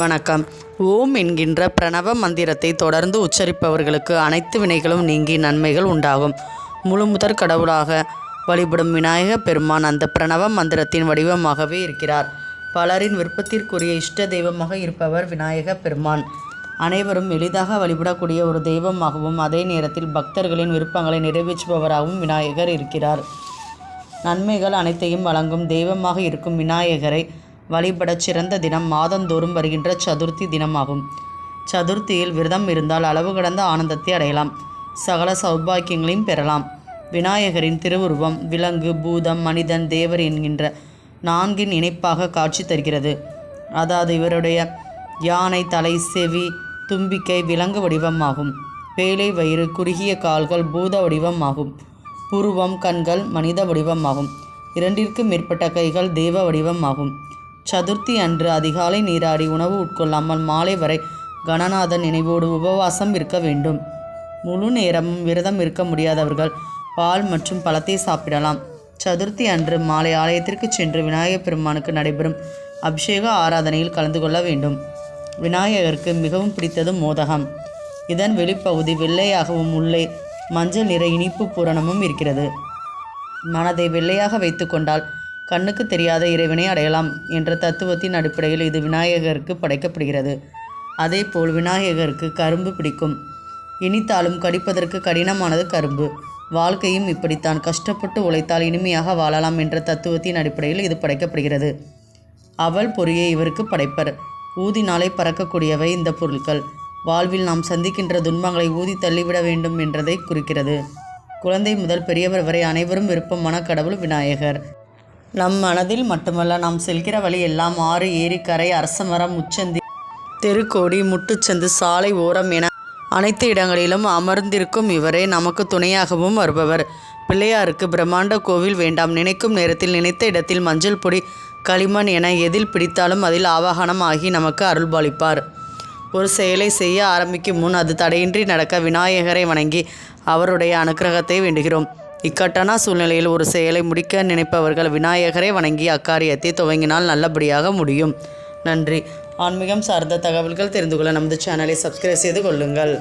வணக்கம். ஓம் என்கின்ற பிரணவ மந்திரத்தை தொடர்ந்து உச்சரிப்பவர்களுக்கு அனைத்து வினைகளும் நீங்கி நன்மைகள் உண்டாகும். முழு முதற் கடவுளாக வழிபடும் விநாயக பெருமான் அந்த பிரணவ மந்திரத்தின் வடிவமாகவே இருக்கிறார். பலரின் விருப்பத்திற்குரிய இஷ்ட தெய்வமாக இருப்பவர் விநாயக பெருமான். அனைவரும் எளிதாக வழிபடக்கூடிய ஒரு தெய்வமாகவும் அதே நேரத்தில் பக்தர்களின் விருப்பங்களை நிறைவேற்றுபவராகவும் விநாயகர் இருக்கிறார். நன்மைகள் அனைத்தையும் வழங்கும் தெய்வமாக இருக்கும் விநாயகரை வழிபடச் சிறந்த தினம் மாதந்தோறும் வருகின்ற சதுர்த்தி தினமாகும். சதுர்த்தியில் விரதம் இருந்தால் அளவு கடந்த ஆனந்தத்தை அடையலாம். சகல சௌபாக்கியங்களையும் பெறலாம். விநாயகரின் திருவுருவம் விலங்கு பூதம் மனிதன் தேவர் என்கின்ற நான்கின் இணைப்பாக காட்சி தருகிறது. அதாவது இவருடைய யானை தலை செவி தும்பிக்கை விலங்கு வடிவமாகும். பேலை வயிறு குறுகிய கால்கள் பூத வடிவமாகும். புருவம் கண்கள் மனித வடிவமாகும். இரண்டிற்கும் மேற்பட்ட கைகள் தெய்வ வடிவமாகும். சதுர்த்தி அன்று அதிகாலை நீராடி உணவு உட்கொள்ளாமல் மாலை வரை கணநாதன் நினைவோடு உபவாசம் இருக்க வேண்டும். முழு நேரமும் விரதம் இருக்க முடியாதவர்கள் பால் மற்றும் பழத்தை சாப்பிடலாம். சதுர்த்தி அன்று மாலை ஆலயத்திற்கு சென்று விநாயகப் பெருமானுக்கு நடைபெறும் அபிஷேக ஆராதனையில் கலந்து கொள்ள வேண்டும். விநாயகருக்கு மிகவும் பிடித்தது மோதகம். இதன் வெளிப்பகுதி வெள்ளையாகவும் உள்ளே மஞ்சள் நிற இனிப்பு பூரணமும் இருக்கிறது. மனதை வெள்ளையாக வைத்துக்கொண்டால் கண்ணுக்கு தெரியாத இறைவனை அடையலாம் என்ற தத்துவத்தின் அடிப்படையில் இது விநாயகருக்கு படைக்கப்படுகிறது. அதேபோல் விநாயகருக்கு கரும்பு பிடிக்கும். இனித்தாலும் கடிப்பதற்கு கடினமானது கரும்பு. வாழ்க்கையும் இப்படித்தான். கஷ்டப்பட்டு உழைத்தால் இனிமையாக வாழலாம் என்ற தத்துவத்தின் அடிப்படையில் இது படைக்கப்படுகிறது. அவள் பொறியை இவருக்கு படைப்பர். ஊதினாலே பறக்கக்கூடியவை இந்த பொருட்கள். வாழ்வில் நாம் சந்திக்கின்ற துன்பங்களை ஊதி தள்ளிவிட வேண்டும் என்றதை குறிக்கிறது. குழந்தை முதல் பெரியவர் வரை அனைவரும் விருப்பமான கடவுள் விநாயகர். நம் மனதில் மட்டுமல்ல நாம் செல்கிற வழி எல்லாம் ஆறு ஏரிக்கரை அரசமரம் முச்சந்தி தெருக்கோடி முட்டுச்சந்து சாலை ஓரம் என அனைத்து இடங்களிலும் அமர்ந்திருக்கும் இவரே நமக்கு துணையாகவும் வருபவர். பிள்ளையாருக்கு பிரம்மாண்ட கோவில் வேண்டாம். நினைக்கும் நேரத்தில் நினைத்த இடத்தில் மஞ்சள் பொடி களிமண் என எதில் பிடித்தாலும் அதில் ஆவாகனம் ஆகி நமக்கு அருள்பாலிப்பார் ஒரு செயலை செய்ய ஆரம்பிக்கும் முன் அது தடையின்றி நடக்க விநாயகரை வணங்கி அவருடைய அனுக்கிரகத்தை வேண்டுகிறோம். இக்கட்டான சூழ்நிலையில் ஒரு செயலை முடிக்க நினைப்பவர்கள் விநாயகரை வணங்கி அக்காரியத்தை துவங்கினால் நல்லபடியாக முடியும். நன்றி. ஆன்மீகம் சார்ந்த தகவல்கள் தெரிந்து கொள்ள நமது சேனலை சப்ஸ்கிரைப் செய்து கொள்ளுங்கள்.